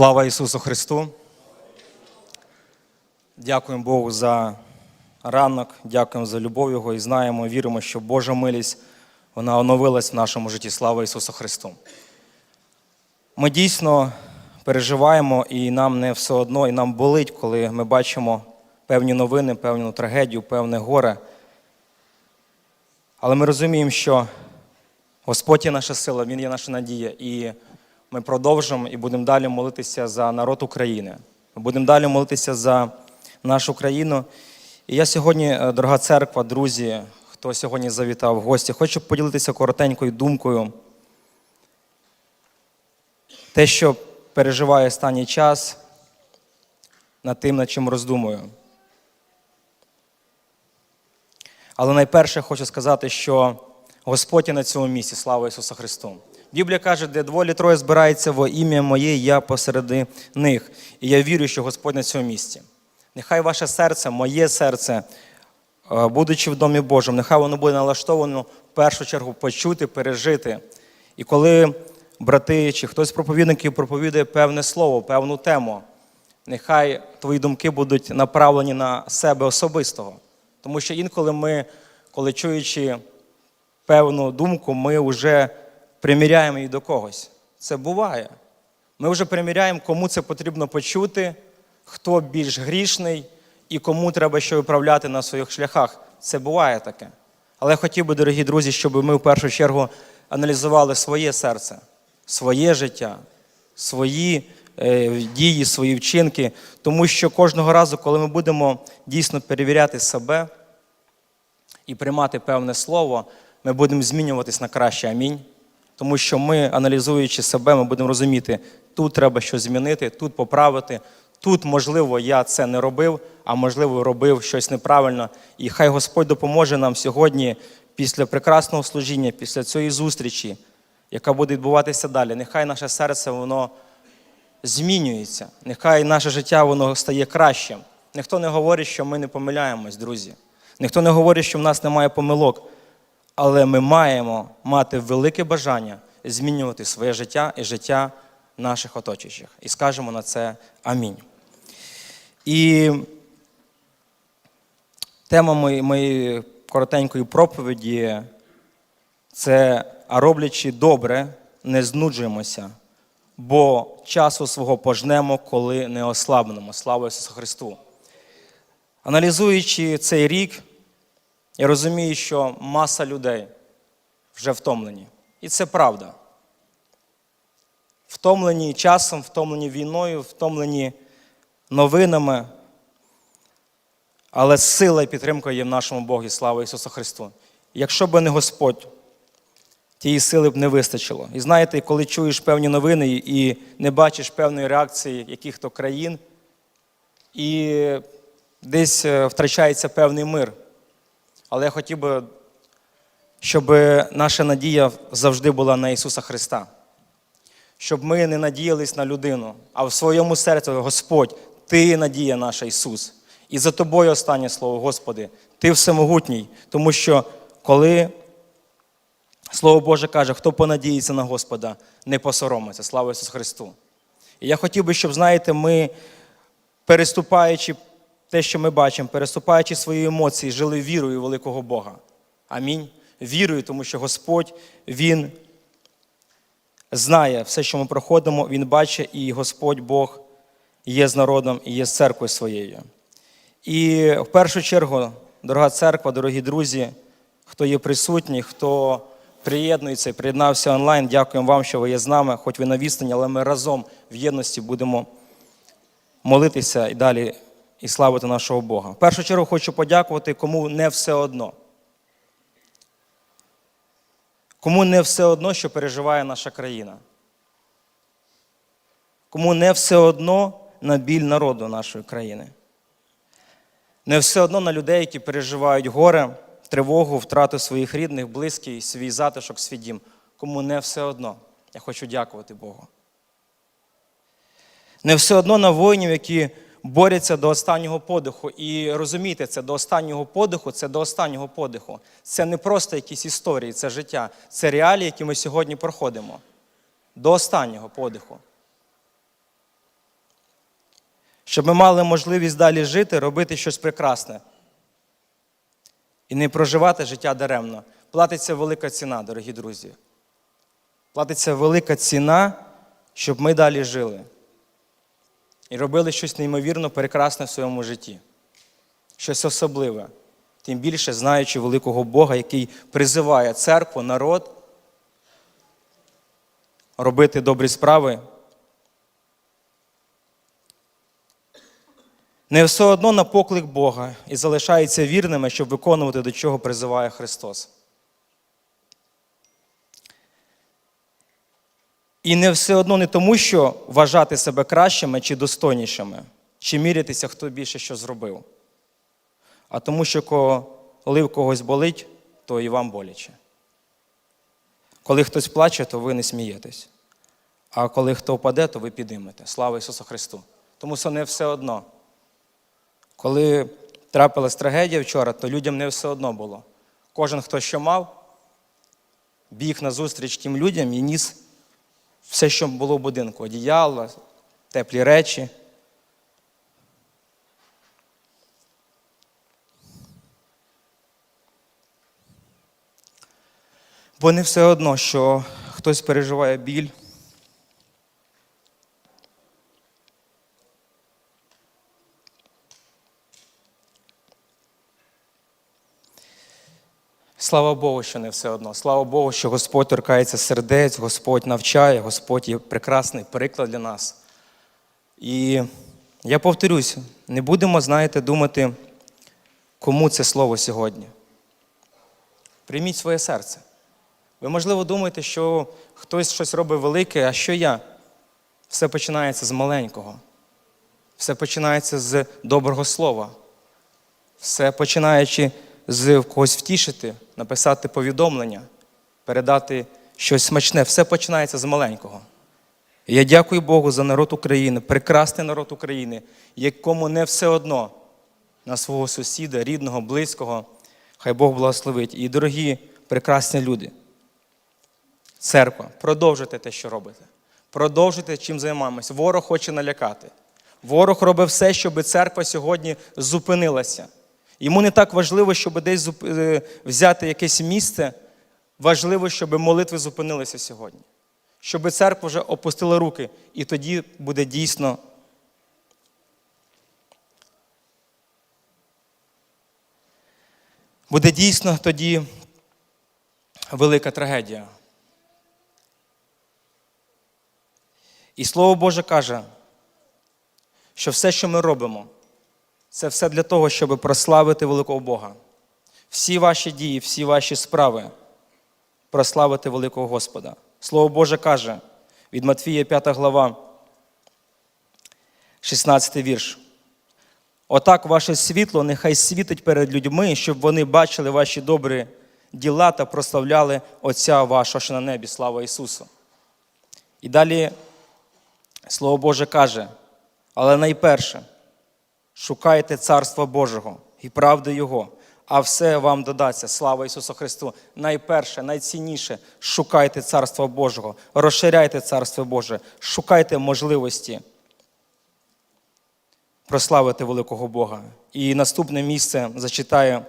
Слава Ісусу Христу! Дякуємо Богу за ранок, дякуємо за любов Його і знаємо, віримо, що Божа милість вона оновилась в нашому житті. Слава Ісусу Христу! Ми дійсно переживаємо, і нам не все одно, і нам болить, коли ми бачимо певні новини, певну трагедію, певне горе. Але ми розуміємо, що Господь є наша сила, Він є наша надія. І ми продовжимо і будемо далі молитися за народ України. Ми будемо далі молитися за нашу країну. І я сьогодні, е, дорога церква, друзі, хто сьогодні завітав в гості, хочу поділитися коротенькою думкою. Те, що переживаю останній час, над тим, над чим роздумую. Але найперше хочу сказати, що Господь є на цьому місці, слава Ісусу Христу. Біблія каже, де двоє троє збирається во ім'я моє, я посереди них. І я вірю, що Господь на цьому місці. Нехай ваше серце, моє серце, е, будучи в домі Божому, нехай воно буде налаштовано в першу чергу почути, пережити. І коли брати чи хтось з проповідників проповідує певне слово, певну тему, нехай твої думки будуть направлені на себе особистого. Тому що інколи ми, коли чуючи певну думку, ми вже приміряємо її до когось. Це буває. Ми вже приміряємо, кому це потрібно почути, хто більш грішний і кому треба що виправляти на своїх шляхах. Це буває таке. Але я хотів би, дорогі друзі, щоб ми в першу чергу аналізували своє серце, своє життя, свої е, дії, свої вчинки, тому що кожного разу, коли ми будемо дійсно перевіряти себе і приймати певне слово, ми будемо змінюватись на краще. Амінь. Тому що ми, аналізуючи себе, ми будемо розуміти, тут треба щось змінити, тут поправити. Тут, можливо, я це не робив, а можливо, робив щось неправильно. І хай Господь допоможе нам сьогодні, після прекрасного служіння, після цієї зустрічі, яка буде відбуватися далі. Нехай наше серце воно змінюється, нехай наше життя воно стає кращим. Ніхто не говорить, що ми не помиляємось, друзі. Ніхто не говорить, що в нас немає помилок. Але ми маємо мати велике бажання змінювати своє життя і життя наших оточуючих. І скажемо на це амінь. І тема моєї, коротенької проповіді це а роблячи добре, не знуджуємося, бо часу свого пожнемо, коли не ослабнемо. Слава Ісусу Христу! Аналізуючи цей рік, я розумію, що маса людей вже втомлені. І це правда. Втомлені часом, втомлені війною, втомлені новинами. Але сила і підтримка є в нашому Богі, слава Ісусу Христу. Якщо б не Господь, тієї сили б не вистачило. І знаєте, коли чуєш певні новини і не бачиш певної реакції яких-то країн, і десь е, втрачається певний мир. Але я хотів би, щоб наша надія завжди була на Ісуса Христа. Щоб ми не надіялись на людину, а в своєму серці, Господь, Ти надія наша Ісус. І за тобою останнє слово, Господи, Ти всемогутній, тому що коли Слово Боже каже, хто понадіється на Господа, не посоромиться. Слава Ісусу Христу. І я хотів би, щоб, знаєте, ми, переступаючи те, що ми бачимо, переступаючи свої емоції, жили вірою великого Бога. Амінь. Вірою, тому що Господь, Він знає все, що ми проходимо, Він бачить, і Господь Бог є з народом і є з церквою своєю. І в першу чергу, дорога церква, дорогі друзі, хто є присутній, хто приєднується і приєднався онлайн, дякуємо вам, що ви є з нами, хоч ви на відстані, але ми разом в єдності будемо молитися і далі і славити нашого Бога. В першу чергу хочу подякувати, кому не все одно. Кому не все одно, що переживає наша країна. Кому не все одно на біль народу нашої країни. Не все одно на людей, які переживають горе, тривогу, втрату своїх рідних, близьких, свій затишок, свій дім. Кому не все одно. Я хочу дякувати Богу. Не все одно на воїнів, які борються до останнього подиху. І розумійте, це до останнього подиху, це до останнього подиху. Це не просто якісь історії, це життя, це реалії, які ми сьогодні проходимо. До останнього подиху. щоб ми мали можливість далі жити, робити щось прекрасне і не проживати життя даремно. Платиться велика ціна, дорогі друзі. Платиться велика ціна, щоб ми далі жили і робили щось неймовірно прекрасне в своєму житті, щось особливе, тим більше знаючи великого Бога, який призиває церкву, народ робити добрі справи. Не все одно на поклик Бога і залишається вірними, щоб виконувати, до чого призиває Христос. І не все одно не тому, що вважати себе кращими чи достойнішими, чи мірятися, хто більше що зробив, а тому, що коли в когось болить, то і вам боляче. Коли хтось плаче, то ви не смієтесь. А коли хто впаде, то ви підіймете. Слава Ісусу Христу! Тому що не все одно. Коли трапилась трагедія вчора, то людям не все одно було. Кожен, хто що мав, біг назустріч тим людям і ніс все, що було в будинку: одіяло, теплі речі. Бо не все одно, що хтось переживає біль. Слава Богу, що не все одно. Слава Богу, що Господь торкається сердець, Господь навчає, Господь є прекрасний приклад для нас. І я повторюсь, не будемо, знаєте, думати, кому це слово сьогодні. Прийміть своє серце. Ви, можливо, думаєте, що хтось щось робить велике, а що я? Все починається з маленького. Все починається з доброго слова. Все починаючи з когось втішити, написати повідомлення, передати щось смачне. Все починається з маленького. Я дякую Богу за народ України, прекрасний народ України, якому не все одно на свого сусіда, рідного, близького. Хай Бог благословить. І дорогі прекрасні люди. Церква, продовжуйте те, що робите. Продовжуйте чим займаємось. Ворог хоче налякати. Ворог робить все, щоб церква сьогодні зупинилася. Йому не так важливо, щоб десь е, взяти якесь місце. Важливо, щоб молитви зупинилися сьогодні. Щоб церква вже опустила руки, і тоді буде дійсно. Буде дійсно тоді велика трагедія. І Слово Боже каже, що все, що ми робимо, це все для того, щоб прославити великого Бога. Всі ваші дії, всі ваші справи прославити великого Господа. Слово Боже каже від Матфія 5 глава, 16 вірш. Отак ваше світло нехай світить перед людьми, щоб вони бачили ваші добрі діла та прославляли Отця вашого, що на небі, слава Ісусу. І далі Слово Боже каже, але найперше, шукайте Царства Божого і правди Його, а все вам додаться. Слава Ісусу Христу. Найперше, найцінніше шукайте Царства Божого, розширяйте Царство Боже, шукайте можливості прославити великого Бога. І наступне місце зачитаю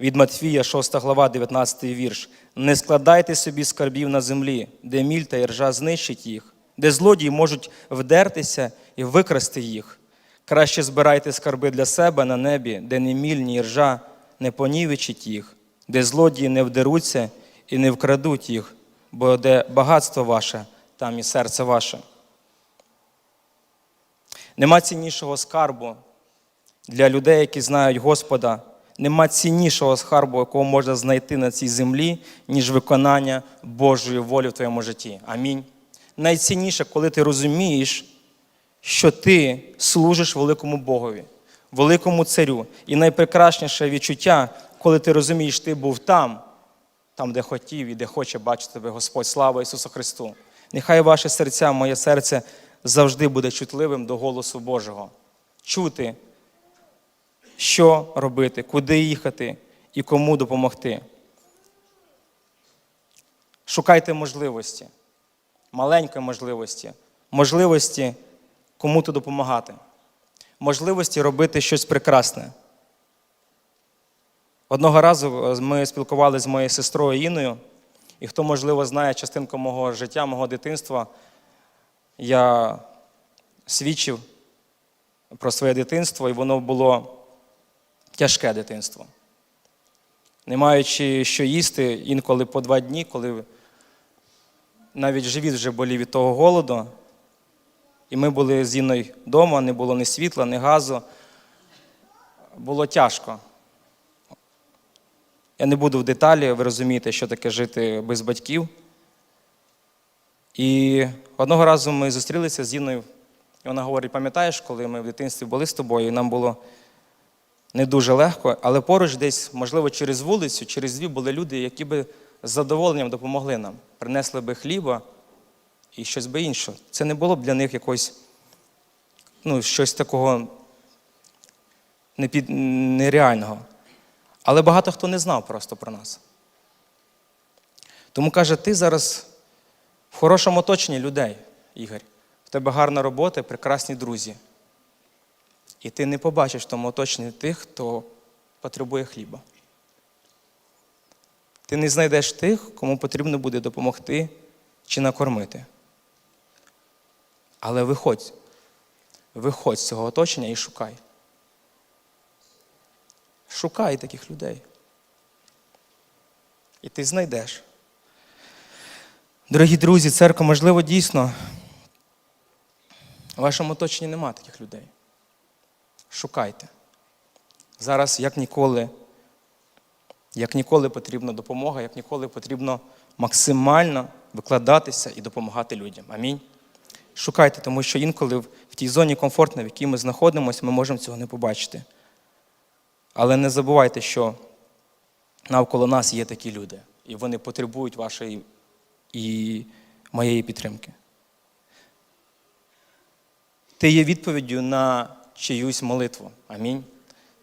від Матфія, 6 глава, 19 вірш. Не складайте собі скарбів на землі, де міль та іржа знищить їх, де злодії можуть вдертися і викрасти їх. Краще збирайте скарби для себе на небі, де ні міль, ні іржа не понівечить їх, де злодії не вдеруться і не вкрадуть їх, бо де багатство ваше, там і серце ваше. Нема ціннішого скарбу для людей, які знають Господа. Нема ціннішого скарбу, якого можна знайти на цій землі, ніж виконання Божої волі в твоєму житті. Амінь. Найцінніше, коли ти розумієш, що ти служиш великому Богові, великому царю. І найпрекрасніше відчуття, коли ти розумієш, ти був там, там, де хотів і де хоче бачити тебе Господь. Слава Ісусу Христу! Нехай ваше серця, моє серце завжди буде чутливим до голосу Божого. Чути, що робити, куди їхати і кому допомогти. Шукайте можливості, маленькі можливості, можливості кому-то допомагати. можливості робити щось прекрасне. Одного разу е, ми спілкувалися з моєю сестрою Іною, і хто, можливо, знає частинку мого життя, мого дитинства, я свідчив про своє дитинство, і воно було тяжке дитинство. Не маючи що їсти, інколи по два дні, коли навіть живіт вже болів від того голоду, і ми були з Інною вдома, не було ні світла, ні газу. Було тяжко. Я не буду в деталі, ви розумієте, що таке жити без батьків. І одного разу ми зустрілися з Інною, і вона говорить: пам'ятаєш, коли ми в дитинстві були з тобою, і нам було не дуже легко, але поруч десь, можливо, через вулицю, через дві були люди, які би з задоволенням допомогли нам, принесли би хліба і щось би інше. Це не було б для них якось, ну, щось такого нереального. Але багато хто не знав просто про нас. Тому каже, ти зараз в хорошому оточенні людей, Ігор. В тебе гарна робота, прекрасні друзі. І ти не побачиш в тому оточенні тих, хто потребує хліба. Ти не знайдеш тих, кому потрібно буде допомогти чи накормити. Але виходь, виходь з цього оточення і шукай. Шукай таких людей. І ти знайдеш. Дорогі друзі, церква, можливо, дійсно, в вашому оточенні нема таких людей. Шукайте. Зараз, як ніколи, як ніколи потрібна допомога, як ніколи потрібно максимально викладатися і допомагати людям. Амінь. Шукайте, тому що інколи в тій зоні комфортно, в якій ми знаходимося, ми можемо цього не побачити. Але не забувайте, що навколо нас є такі люди, і вони потребують вашої і моєї підтримки. Ти є відповіддю на чиюсь молитву. Амінь.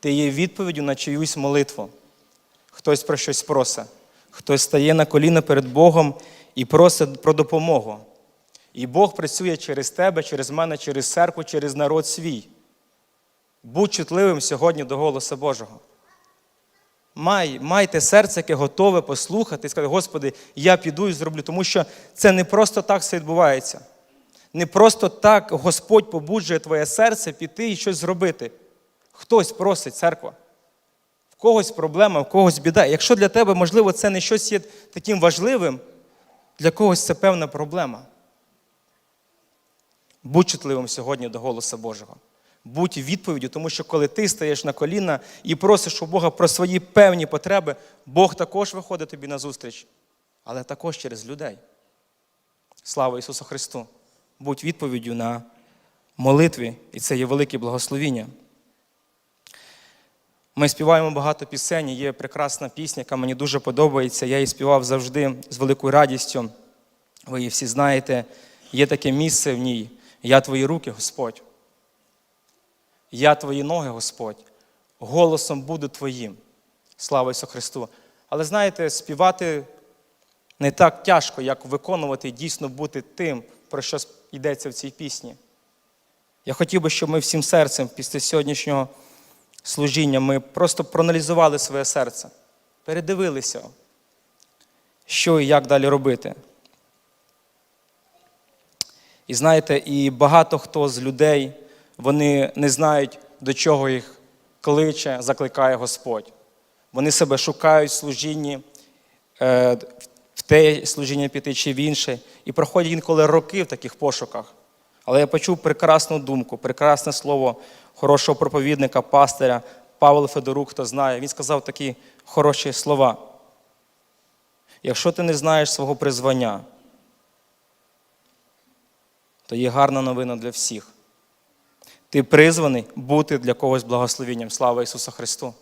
Ти є відповіддю на чиюсь молитву. Хтось про щось просить, хтось стає на коліна перед Богом і просить про допомогу. І Бог працює через тебе, через мене, через церкву, через народ свій. Будь чутливим сьогодні до голосу Божого. Май, Майте серце, яке готове послухати і сказати, Господи, я піду і зроблю, тому що це не просто так все відбувається. Не просто так Господь побуджує твоє серце піти і щось зробити. Хтось просить церква. В когось проблема, в когось біда. Якщо для тебе, можливо, це не щось є таким важливим, для когось це певна проблема. Будь чутливим сьогодні до голосу Божого. Будь відповіддю, тому що коли ти стаєш на коліна і просиш у Бога про свої певні потреби, Бог також виходить тобі на зустріч, але також через людей. Слава Ісусу Христу! Будь відповіддю на молитві, і це є велике благословіння. Ми співаємо багато пісень, є прекрасна пісня, яка мені дуже подобається. Я її співав завжди з великою радістю. Ви її всі знаєте. Є таке місце в ній. Я твої руки, Господь. Я твої ноги, Господь. Голосом буду Твоїм. Слава Ісусу Христу. Але знаєте, співати не так тяжко, як виконувати і дійсно бути тим, про що йдеться в цій пісні. Я хотів би, щоб ми всім серцем після сьогоднішнього служіння ми просто проаналізували своє серце, передивилися, що і як далі робити. І знаєте, і багато хто з людей, вони не знають, до чого їх кличе, закликає Господь. Вони себе шукають в служінні, е, в те служіння піти чи в інше, і проходять інколи роки в таких пошуках. Але я почув прекрасну думку, прекрасне слово хорошого проповідника, пастиря Павла Федорук, хто знає. Він сказав такі хороші слова. Якщо ти не знаєш свого призвання, то є гарна новина для всіх. Ти призваний бути для когось благословенням. Слава Ісусу Христу!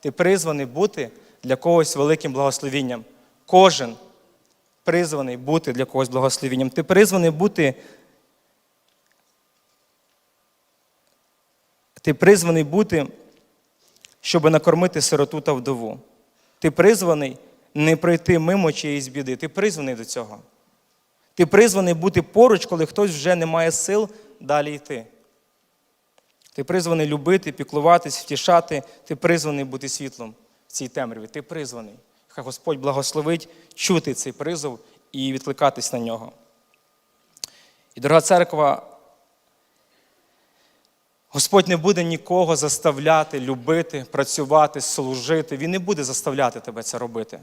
Ти призваний бути для когось великим благословенням. Кожен призваний бути для когось благословенням. Ти призваний бути. Ти призваний бути, щоб накормити сироту та вдову. Ти призваний не пройти мимо чиєїсь біди. Ти призваний до цього. Ти призваний бути поруч, коли хтось вже не має сил далі йти. Ти призваний любити, піклуватись, втішати, ти призваний бути світлом в цій темряві. Ти призваний. Хай Господь благословить чути цей призов і відкликатись на нього. І, дорога церква, Господь не буде нікого заставляти любити, працювати, служити. Він не буде заставляти тебе це робити.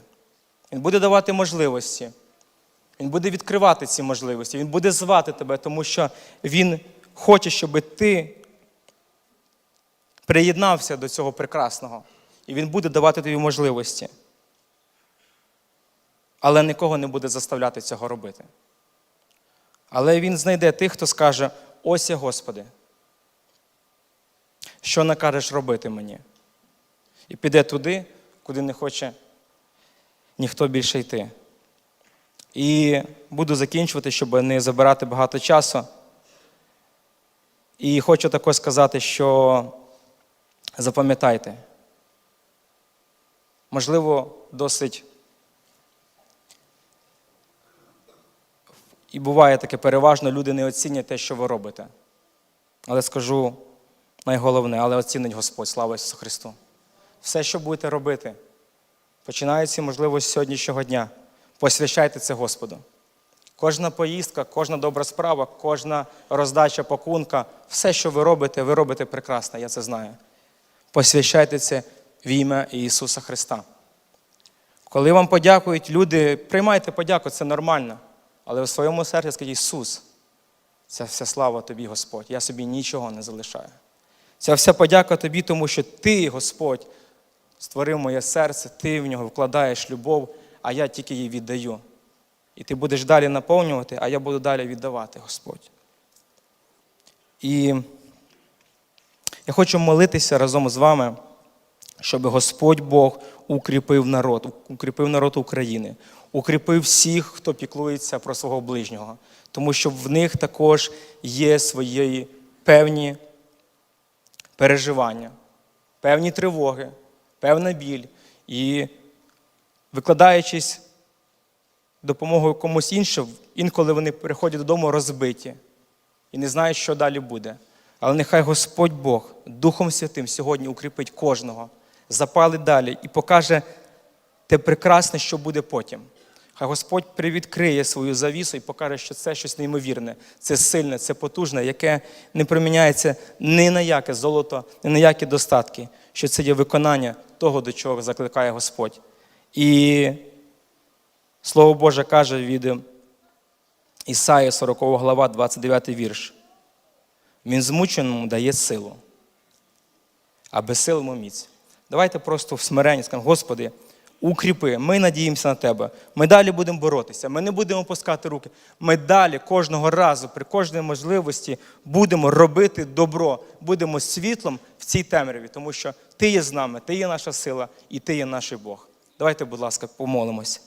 Він буде давати можливості. Він буде відкривати ці можливості. Він буде звати тебе, тому що Він хоче, щоб ти приєднався до цього прекрасного. І Він буде давати тобі можливості. Але нікого не буде заставляти цього робити. Але Він знайде тих, хто скаже: ось я, Господи, що накажеш робити мені? І піде туди, куди не хоче ніхто більше йти. І буду закінчувати, щоб не забирати багато часу. І хочу також сказати, що запам'ятайте, можливо, досить і буває таке переважно, люди не оцінять те, що ви робите. Але скажу найголовне, але оцінить Господь, слава Ісусу Христу. Все, що будете робити, починається, можливо, з сьогоднішнього дня. Посвящайте це Господу. Кожна поїздка, кожна добра справа, кожна роздача пакунка, все, що ви робите, ви робите прекрасно, я це знаю. Посвящайте це в ім'я Ісуса Христа. Коли вам подякують люди, приймайте подяку, це нормально. Але в своєму серці скажіть, Ісус, це вся слава тобі, Господь. Я собі нічого не залишаю. Ця вся подяка тобі, тому що ти, Господь, створив моє серце, ти в нього вкладаєш любов, а я тільки її віддаю. І ти будеш далі наповнювати, а я буду далі віддавати, Господь. І я хочу молитися разом з вами, щоб Господь Бог укріпив народ, укріпив народ України, укріпив всіх, хто піклується про свого ближнього, тому що в них також є свої певні переживання, певні тривоги, певна біль. І викладаючись допомогою комусь іншому, інколи вони приходять додому розбиті і не знають, що далі буде. Але нехай Господь Бог Духом Святим сьогодні укріпить кожного, запалить далі і покаже те прекрасне, що буде потім. Хай Господь привідкриє свою завісу і покаже, що це щось неймовірне, це сильне, це потужне, яке не приміняється ні на яке золото, ні на які достатки, що це є виконання того, до чого закликає Господь. І Слово Боже каже від Ісаї 40 глава, 29 вірш. Він змученому дає силу, а безсилому міць. Давайте просто в смиренні скажемо, Господи, укріпи, ми надіємося на Тебе. Ми далі будемо боротися, ми не будемо пускати руки. Ми далі кожного разу, при кожній можливості, будемо робити добро, будемо світлом в цій темряві, тому що Ти є з нами, Ти є наша сила і Ти є наш Бог. Давайте, будь ласка, помолимось.